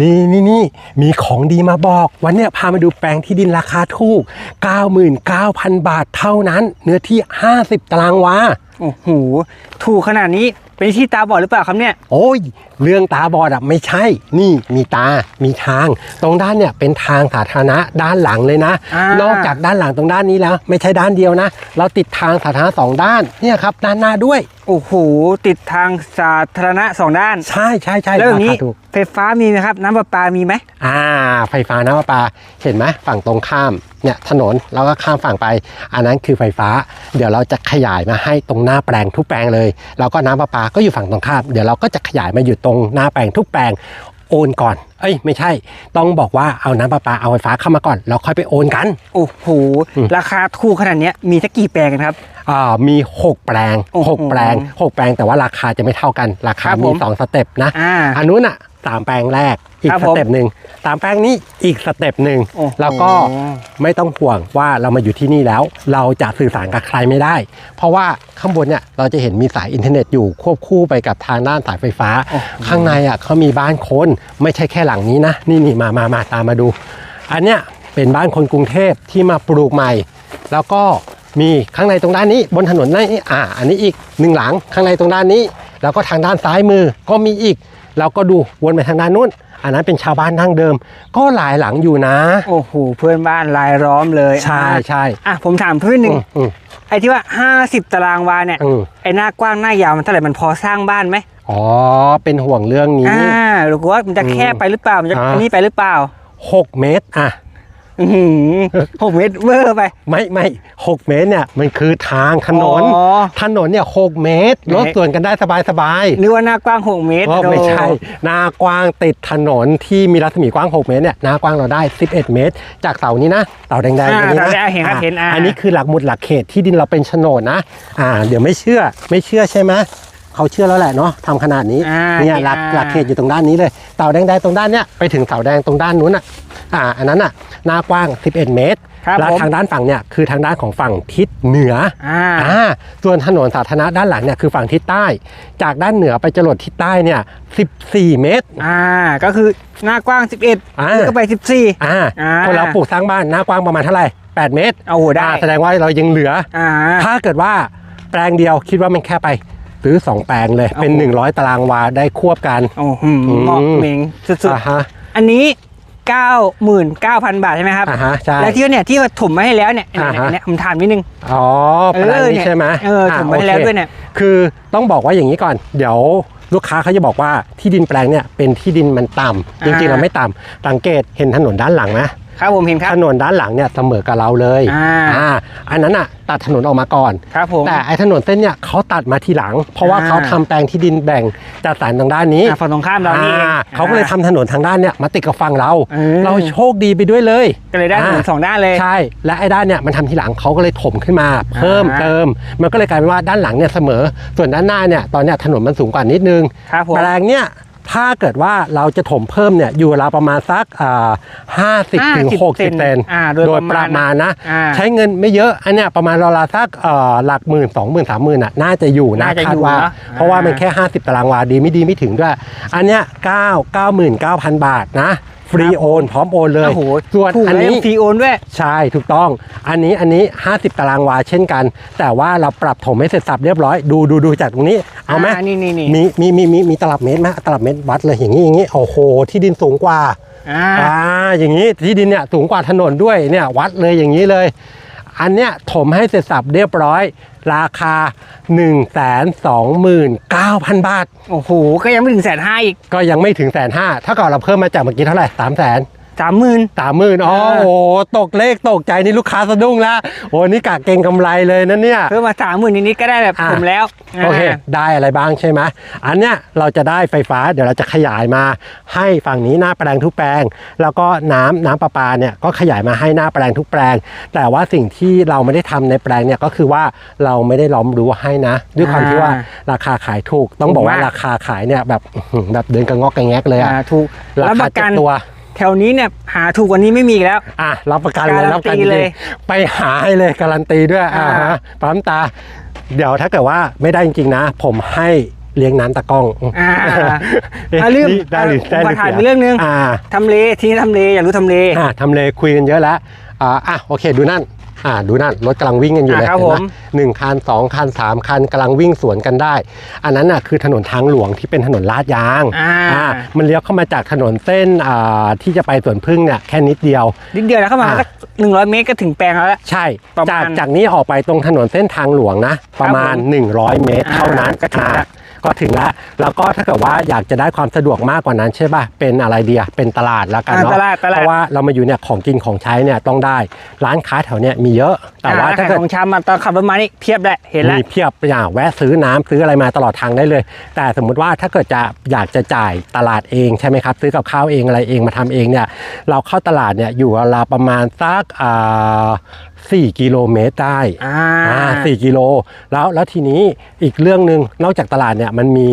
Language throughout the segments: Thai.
นี่นี่นี่มีของดีมาบอก วันเนี้ยพามาดูแปลงที่ดินราคาถูก 99,000 บาทเท่านั้น เนื้อที่ 50 ตารางวา โอ้โห ถูกขนาดนี้เป็นที่ตาบอดหรือเปล่าครับเนี่ย โอ้ย เรื่องตาบอดอะไม่ใช่ นี่มีตา มีทาง ตรงด้านเนี่ยเป็นทางสาธารณะด้านหลังเลยนะ อ่าน นอกจากด้านหลังตรงด้านนี้แล้ว ไม่ใช่ด้านเดียวนะ เราติดทางสาธารณะสองด้าน เนี่ยครับด้านหน้าด้วย โอ้โหติดทางสาธารณะสองด้าน ใช่ใช่ใช่แล้วอย่างนี้ ราคาถูกไฟฟ้ามีไหมครับ น้ำประปามีไหมอ่า ไฟฟ้าน้ำประปาเห็นไหมฝั่งตรงข้ามเนี่ยถนนแล้วก็ข้ามฝั่งไป อันนั้นคือไฟฟ้า เดี๋ยวเราจะขยายมาให้ตรงหน้าแปลงทุกแปลงเลย แล้วก็น้ำประปาก็อยู่ฝั่งตรงข้าม เดี๋ยวเราก็จะขยายมาอยู่ตรงหน้าแปลงทุกแปลง โอนก่อน เอ้ยไม่ใช่ ต้องบอกว่าเอาน้ำประปาเอาไฟฟ้าเข้ามาก่อนแล้วค่อยไปโอนกัน โอ้โหอืมราคาถูกขนาดเนี้ยมีสักกี่แปลงกันครับอ่ามี 6 แปลง โอ้โห6 แปลง 6 แปลงแต่ว่าราคาจะไม่เท่ากัน ราคาครับมีผม2สเต็ปนะ อ่า อันนู้นอะ สามแปลงแรกอีกครับสผมเต็ปหนึ่งสามแปลงนี้อีกสเต็ปหนึ่งโอ้โห แล้วก็ไม่ต้องห่วงว่าเรามาอยู่ที่นี่แล้ว เราจะสื่อสารกับใครไม่ได้ เพราะว่าข้างบนเนี่ยเราจะเห็นมีสายอินเทอร์เน็ตอยู่ควบคู่ไปกับทางด้านสายไฟฟ้า ข้างในอะเขามีบ้านคนไม่ใช่แค่หลังนี้นะนี่นี่มามามาตามมาดู อันเนี้ยเป็นบ้านคนกรุงเทพที่มาปลูกใหม่ แล้วก็มีข้างในตรงด้านนี้บนถนนนี่อ่า อันนี้อีกหนึ่งหลังข้างในตรงด้านนี้ แล้วก็ทางด้านซ้ายมือก็มีอีก เราก็ดูวนไปทางด้านนู้น อันนั้นเป็นชาวบ้านดั้งเดิม ก็หลายหลังอยู่นะ โอ้โหเพื่อนบ้านรายล้อมเลยใช่อะใช่อะผมถามเพื่อนหนึ่งอืมอืม ไอ้ที่ว่า 50 ตารางวาเนี่ยอืม ไอ้หน้ากว้างหน้ายาวมันเท่าไหร่มันพอสร้างบ้านไหมอ๋อ เป็นห่วงเรื่องนี้ อ่าหรือว่ามันจะแคบไปหรือเปล่ามันจะอ่า อันนี้ไปหรือเปล่า 6 เมตรอะ อื้อหือหกเมตรเวอร์ไป ไม่ไม่หกเมตรเนี่ยมันคือทางถนน อ๋อถนนเนี่ยหกเมตรรถเมตร ส่วนกันได้สบายสบายๆนึกว่าหน้ากว้าง6เมตรก็ไม่ใช่โอ้หน้ากว้างติดถนนที่มีรัศมีกว้าง 6 เมตรเนี่ยหน้ากว้างเราได้ 11 เมตร จากเสานี้นะเสาแดงๆอ่าตรงนี้เสานะแดงเห็นครับเห็นอ่า อันนี้คือหลักหมุดหลักเขตที่ดินเราเป็นโฉนดนะอ่า เดี๋ยวไม่เชื่อไม่เชื่อใช่ไหม เขาเชื่อแล้วแหละเนาะทำขนาดนี้อ่าเนี่ยหลักอ่า หลักเขตอยู่ตรงด้านนี้เลยเสาแดงๆตรงด้านเนี้ยไปถึงเสาแดงตรงด้านนู้นอะอ่าอันนั้นอะหน้ากว้าง 11 เมตรครับแล้วผมทางด้านฝั่งเนี่ยคือทางด้านของฝั่งทิศเหนืออ่า อ่าส่วนถนนสาธารณะด้านหลังเนี่ยคือฝั่งทิศใต้ จากด้านเหนือไปจรดทิศใต้เนี่ย14 เมตร อ่า ก็คือหน้ากว้าง 11อ่า แล้วก็ไป 14 อ่าอ่า คนเราปลูกสร้างบ้านหน้ากว้างประมาณเท่าไหร่8เมตรเอาโหได้ อ่าแสดงว่าเรายังเหลือ อ่า ถ้าเกิดว่าแปลงเดียวคิดว่ามันแค่ไป ซื้อ2แปลงเลย เป็นโอ้โห100 ตารางวาได้ควบกันโอ้โหเหมาะเหม่งสุดอ่าฮะๆอันนี้99,000 บาทใช่ไหมครับอ่าฮะใช่แล้วที่ว่าเนี่ยที่ว่าถมมาให้แล้วเนี่ยอ่าฮะเนี่ยผมถามนิดนึง อ๋อแปลงเออนี้เนี่ยใช่ไหมเออผมไม่ได้แล้วด้วยเนี่ย คือต้องบอกว่าอย่างนี้ก่อน เดี๋ยวลูกค้าเขาจะบอกว่าที่ดินแปลงเนี่ยเป็นที่ดินมันต่ำจริงๆเราไม่ต่ำสังเกตเห็นถนนด้านหลังไหม ครับผมเห็นครับถนนด้านหลังเนี่ยเสมอกับเราเลยอ่าอันนั้นอะตัดถนนออกมาก่อนครับผมแต่ไอ้ถนนเส้นเนี่ยเขาตัดมาทีหลัง เพราะว่าอ่าเขาทำแปลงที่ดินแบ่งจัดสรรทางด้านนี้อ่าฝั่งตรงข้ามเรานี่เองอ่าเขาก็เลยทำถนนทางด้านเนี่ยมาติดกับฝั่งเราเออเราโชคดีไปด้วยเลยก็เลยได้ถนนสองด้านเลยใช่ และไอ้ด้านเนี่ยมันทำทีหลังเขาก็เลยถมขึ้นมาเพิ่มอ่าเติม มันก็เลยกลายเป็นว่าด้านหลังเนี่ยเสมอ ส่วนด้านหน้าเนี่ยตอนเนี้ยถนนมันสูงกว่านิดนึงครับผมแปลงเนี่ย ถ้าเกิดว่าเราจะถมเพิ่มเนี่ยอยู่ราวประมาณสักอ่าห้าสิบถึงหกสิบ50เซนอ่าโดยโดยปประระมามาณณนะอ่าใช้เงินไม่เยอะอันเนี้ยประมาณราวๆสักเอ่อหลักหมื่นสองหมื่นสามหมื่นอะน่าจะอยู่นะน่าจะคาอดยู่ว่าเนอะเพราะว่ามันอ่าแค่50ตารางวาดีไม่ดีไม่ถึงด้วย อันเนี้ยเก้าเก้าหมื่นเก้าพันบาทนะ ฟรีโอน พร้อมโอนเลยโอ้โหส่วนถูกอันแล้วนี้ฟรีโอนด้วย ใช่ถูกต้อง อันนี้อันนี้ 50 ตารางวาเช่นกัน แต่ว่าเราปรับถมให้เสร็จสับเรียบร้อย ดูดูดูจากตรงนี้ เอาไหมอ่านี่นี่นี่ มีมีมีมีมีตลับเมตรไหมตลับเมตรวัดเลยอย่างนี้อย่างนี้โอ้โห ที่ดินสูงกว่าอ่า อ่าอย่างนี้ที่ดินเนี่ยสูงกว่าถนนด้วยเนี่ยวัดเลยอย่างนี้เลย อันเนี้ยถมให้เสร็จสับเรียบร้อย ราคา 1 2 9 0 0 0 บาท โอ้โห ก็ยังไม่ถึงแสนห้าอีก ก็ยังไม่ถึงแสนห้าถ้าเกิดเราเพิ่มมาจากเมื่อกี้เท่าไหร่สามแสน สามหมื่น สามหมื่นอ๋ออ่าโอ้โหตกเลขตกใจนี่ลูกค้าสะดุ้งแล้วโอ้นี่กะเก่งกำไรเลยนะเนี่ยเพิ่มมาสามหมื่นนิดๆก็ได้แบบอ่าผมแล้วโอเคา ได้อะไรบ้างใช่ไหมอันเนี้ยเราจะได้ไฟฟ้าเดี๋ยวเราจะขยายมาให้ฝั่งนี้หน้าแปลงทุกแปลง แล้วก็น้ำน้ำประปาเนี่ยก็ขยายมาให้หน้าแปลงทุกแปลง แต่ว่าสิ่งที่เราไม่ได้ทำในแปลงเนี่ยก็คือว่าเราไม่ได้ล้อมรั้วให้นะ ด้วยความที่ว่าราคาขายถูก ต้องบอกว่าราคาขายเนี่ยแบบอื้อหือแบบเดินกระงอกกระแงกเลยอะอ่าถูกรารับปคาระเจ็กัดนตัว แถวนี้เนี่ยหาถูกกว่านี้ไม่มีอีกแล้ว อะรับประกันเลยการันรับประกันตีจเลริยงๆไปหาให้เลยการันตีด้วยอ่าอ่าฮะปั๊มตา เดี๋ยวถ้าเกิดว่าไม่ได้จริงๆนะ ผมให้เลี้ยงน้ำตะกล้องอ่าเอ๊ะอะลืมนี่ได้หรือผมได้หขอรือถามเสียอีกเรื่องหนึ่งอ่า ทำเลที่ทำเลอยากรู้ทำเล อ่าทำเลคุยกันเยอะแล้วอ่าอะโอเคดูนั่น อ่าดูนั่นรถกำลังวิ่งกันอยู่เลยอ่าครับเห็นไหผม หนึ่งคันสองคันสามคันกำลังวิ่งสวนกันได้ อันนั้นน่ะคือถนนทางหลวงที่เป็นถนนลาดยาง อ่ามันเลี้ยวเข้ามาจากถนนเส้นอ่าที่จะไปสวนพึ่งเนี่ยแค่นิดเดียว นิดเดียวนะเข้ามาอ่า สักหนึ่งร้อยเมตรก็ถึงแปลงแล้ว ใช่ ประมาณจากจากนี้ออกไปตรงถนนเส้นทางหลวงนะ ประมาณผม100 เมตรเท่านั้นอ่าก็ถึงแล้วอ่า ก็ถึงแล้วแล้วก็ถ้าเกิดว่าอยากจะได้ความสะดวกมากกว่านั้นใช่ป่ะเป็นอะไรเดียเป็นตลาดแล้วกันอ่าเนาะตลาดตลาดเพราะว่าเรามาอยู่เนี่ยของกินของใช้เนี่ยต้องได้ร้านค้าแถวเนี่ยมีเยอะ แต่ว่าอ่ถ้าขยเกิดของชำมาตอนขับรถมานี่เพียบเลยเห็นแล้วมีเพียบอย่างแวะซื้อน้ำซื้ออะไรมาตลอดทางได้เลย แต่สมมุติว่าถ้าเกิดจะอยากจะจ่ายตลาดเองใช่ไหมครับซื้อกับข้าวเองอะไรเองมาทำเองเนี่ยเราเข้าตลาดเนี่ยอยู่ราวๆประมาณสักอ่า สี่กิโลเมตรได้อ่าอ่าสี่กิโล แล้วแล้วทีนี้อีกเรื่องหนึ่งนอกจากตลาดเนี่ยมันมี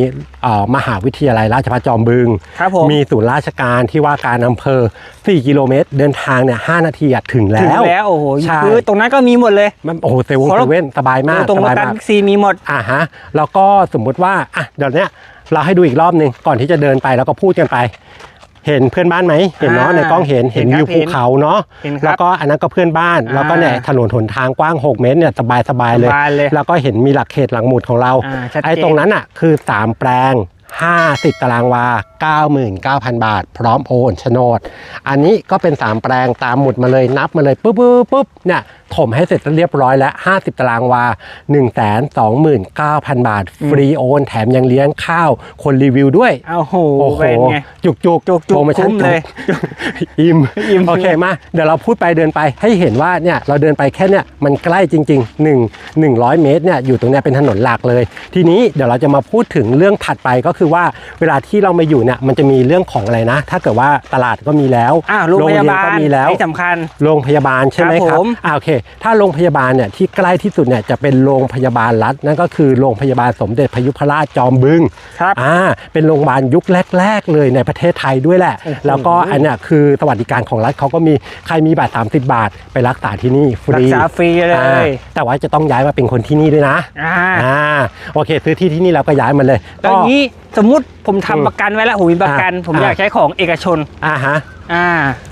เอ่อมหาวิทยาลัยราชภัฏจอมบึง ครับผม มีศูนย์ราชการที่ว่าการอำเภอ 4 กิโลเมตร เดินทางเนี่ย5นาทีอะถึงแล้ถึงว แล้วโอ้โหใช่ คือตรงนั้นก็มีหมดเลย มันโอ้โหเซเว่นขอเซรบเว่นสบายมากตรงสรถบายตันมาก บิ๊กซีมีหมด อ่าฮะแล้วก็สมมุติว่าอะเดี๋ยวเนี้ยเราให้ดูอีกรอบหนึ่งก่อนที่จะเดินไปแล้วก็พูดกันไป เห็นเพื่อนบ้านไหมเห็นเนาะอ่าในกล้องเห็นเห็นเห็นครับวิวภูเขาเนาะเห็นครับแล้วก็อันนั้นก็เพื่อนบ้าน แล้วก็เนี่ยอ่าถนนหนทางกว้าง 6 เมตรเนี่ยสบายสบายๆเลยสบายเลย แล้วก็เห็นมีหลักเขตหลังหมุดของเราอ่าชัดเจนไอ้ตรงนั้นอะคือ 3 แปลง 50 ตารางวา 99,000 บาท พร้อมโอนโฉนด อันนี้ก็เป็น 3 แปลงตามหมุดมาเลยนับมาเลยปุ๊บปุ๊บปุ๊บเนี่ย ถมให้เสร็จเรียบร้อยแล้ว 50 ตารางวา 129,000 บาท ฟรีโอน แถมยังเลี้ยงข้าวคนรีวิวด้วย โอ้โหโอ้โหเป็นไงจุกจุกจุกๆโปรโมชั่นคุ้มเลยจุกอิ่มอิ่มโอเคมา เดี๋ยวเราพูดไปเดินไปให้เห็นว่าเนี่ยเราเดินไปแค่เนี่ยมันใกล้จริง ๆ 1 100 เมตรเนี่ยอยู่ตรงเนี้ยเป็นถนนหลักเลย ทีนี้เดี๋ยวเราจะมาพูดถึงเรื่องถัดไปก็คือว่าเวลาที่เรามาอยู่เนี่ยมันจะมีเรื่องของอะไรนะ ถ้าเกิดว่าตลาดก็มีแล้วอ้าวโรงพยาบาลก็มีแล้วที่สำคัญโรงพยาบาลใช่ไหมครับครับผมอ่าโอเคถ้าโรงพยาบาลเนี่ยที่ใกล้ที่สุดเนี่ยจะเป็นโรงพยาบาลรัฐนั่นก็คือโรงพยาบาลสมเด็จพยุพราชจอมบึงครับอ่าเป็นโรงพยาบาลยุคแรก ๆ เลยในประเทศไทยด้วยแหละโอ้โหแล้วก็อันเนี้ยคือสวัสดิการของรัฐเขาก็มีใครมีบัตร30 บาท ไปรักษาที่นี่ฟรัรีกษาฟรีเลอ่ายแต่ว่าจะต้องย้ายมาเป็นคนที่นี่ด้วยนะอ่าอ่าโอเค ซื้อที่ที่นี่แล้วก็ย้ายมาเลยแล้วอย่างนี้สมมุติผมอืมทำประกันไว้แล้วผมมีประกันอ่าผมอยากอ่าใช้ของเอกชนอ่าฮะ อ่า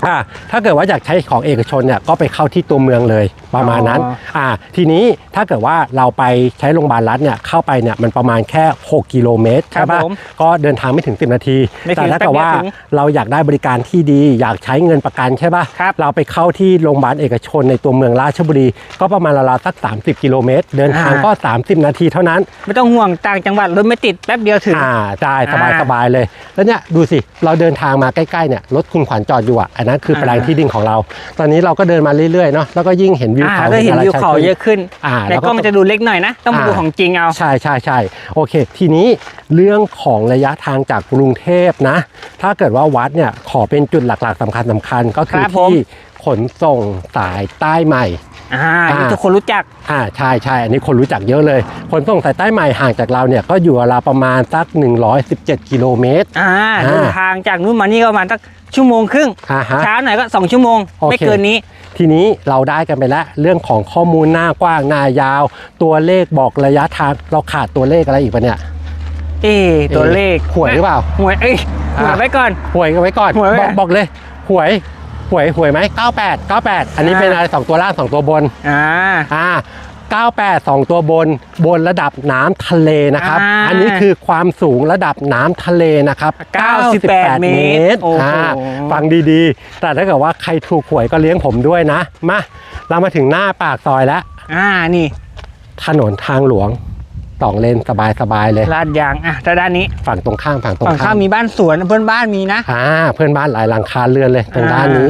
อ่าถ้าเกิดว่าอยากใช้ของเอกชนเนี่ยก็ไปเข้าที่ตัวเมืองเลยประมาณนั้นอ๋ออ่าทีนี้ถ้าเกิดว่าเราไปใช้โรงพยาบาลรัฐเนี่ยเข้าไปเนี่ยมันประมาณแค่ 6 กิโลเมตรครับใช่ปะผมก็เดินทางไม่ถึง 10 นาทีไม่ถึแต่งถ้าเกิดว่าแป๊บเดียวถึงเราอยากได้บริการที่ดี อยากใช้เงินประกันใช่ปะครับเราไปเข้าที่โรงพยาบาลเอกชนในตัวเมืองราชบุรี ก็ประมาณราวๆสัก 30 กิโลเมตร เดินทางก็ 30 นาทีเท่านั้น ไม่ต้องห่วงต่างจังหวัดรถไม่ติดแป๊บเดียวถึงอ่าได้สบายอ่าสบายเลย แล้วเนี่ยดูสิเราเดินทางมาใกล้ๆเนี่ยรถคุณขวัญจอดอยู่อะอันนั้นคือแปลงอ่าที่ดินของเรา ตอนนี้เราก็เดินมาเรื่อยๆเนาะแล้วก็ยิ่งเห็นวิวอ่าเขาได้เห็นอะไรวิวเขาชัดขึ้นเยอะขึ้นอ่าในแล้วกล้องมันจะดูเล็กหน่อยนะต้องมาดูอ่าของจริงเอาใช่ใช่ใช่โอเค ทีนี้เรื่องของระยะทางจากกรุงเทพนะ ถ้าเกิดว่าวัดเนี่ยขอเป็นจุดหลักๆสำคัญสคัญๆก็คือครับผมที่ขนส่งสายใต้ใหม่ อ่าอ่าที่ทุกคนรู้จักอ่าใช่ใช่อันนี้คนรู้จักเยอะเลยขนส่งสายใต้ใหม่ห่างจากเราเนี่ยก็อยู่ราวๆประมาณสัก 117 กิโลเมตรอ่าอ่าเดินทางจากนู้นมานี่ก็ประมาณสักชั่วโมงครึ่งอ่าฮะช้าหน่อยก็ 2 ชั่วโมงโอเคไม่เกินนี้ ทีนี้เราได้กันไปแล้ว เรื่องของข้อมูลหน้ากว้างหน้ายาว ตัวเลขบอกระยะทางเราขาดตัวเลขอะไรอีกปะเนี่ยเอ๊ะตัวเลขหวยหรือเปล่าหวยเอ้ยหวยอ่าไว้ก่อนหวยกันไว้ก่อนหวยไว้บอกบอกเลยหวย หวยหวยไหม98 98 อันนี้อ่าเป็นอะไรสองตัวล่างสองตัวบนอ่าอ่า98 2 ตัวบนบนระดับน้ำทะเลนะครับอ่าอันนี้คือความสูงระดับน้ำทะเลนะครับ 98 เมตรโอ้โหอ่าฟังดีๆ แต่ถ้าเกิดว่าใครถูกหวยก็เลี้ยงผมด้วยนะ มา เรามาถึงหน้าปากซอยแล้ว อ่านี่ ถนนทางหลวง สองเลนสบายๆเลย ลาดยางอะแต่ด้านนี้ ฝั่งตรงข้ามฝั่งตรงฝั่งข้าข้ามมมีบ้านสวนเพื่อนบ้านมีนะ อ่าเพื่อนบ้านหลายหลังคาเรือนเลยตรงอ่า ด้านนี้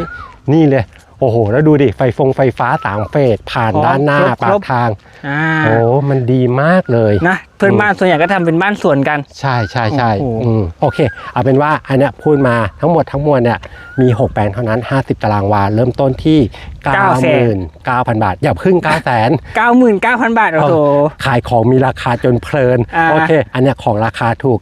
นี่เลย โอ้โห แล้วดูดิ ไฟฟงไฟฟ้าสามเฟสผ่านครบด้านหน้าครบปาครกบทาง อ่าโอ้ มันดีมากเลย นะ เพื่อนบ้านส่วนใหญ่ก็ทำเป็นบ้านสวนกัน ใช่ใช่ใช่โอ้โหอืมโอเค เอาเป็นว่าอันเนี้ยพูดมาทั้งหมดทั้งมวลเนี่ยมี 6 แปลงเท่านั้น 50 ตารางวา เริ่มต้นที่ 99,000 บาท อย่าพึ่ง 9 0 0 0 0 99,000 บาท โอ้โห ขายของมีราคาจนเพลินอ่าโอเค อันเนี้ยของราคาถูก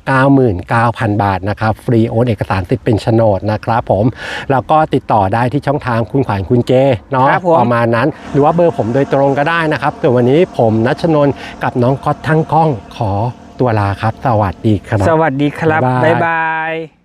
99,000 บาทนะครับ ฟรีโอนเอกสารสิทธิ์เป็นโฉนดนะครับผม แล้วก็ติดต่อได้ที่ช่องทางคุณขวัญคุณเจเนาะครับผมประมาณนั้น หรือว่าเบอร์ผมโดยตรงก็ได้นะครับแต่วันนี้ผมนัชนนท์กับน้องก๊อตทั้งกล้องขอตัวลาครับ สวัสดีครับ สวัสดีครับ บ๊ายบายบ๊ายบาย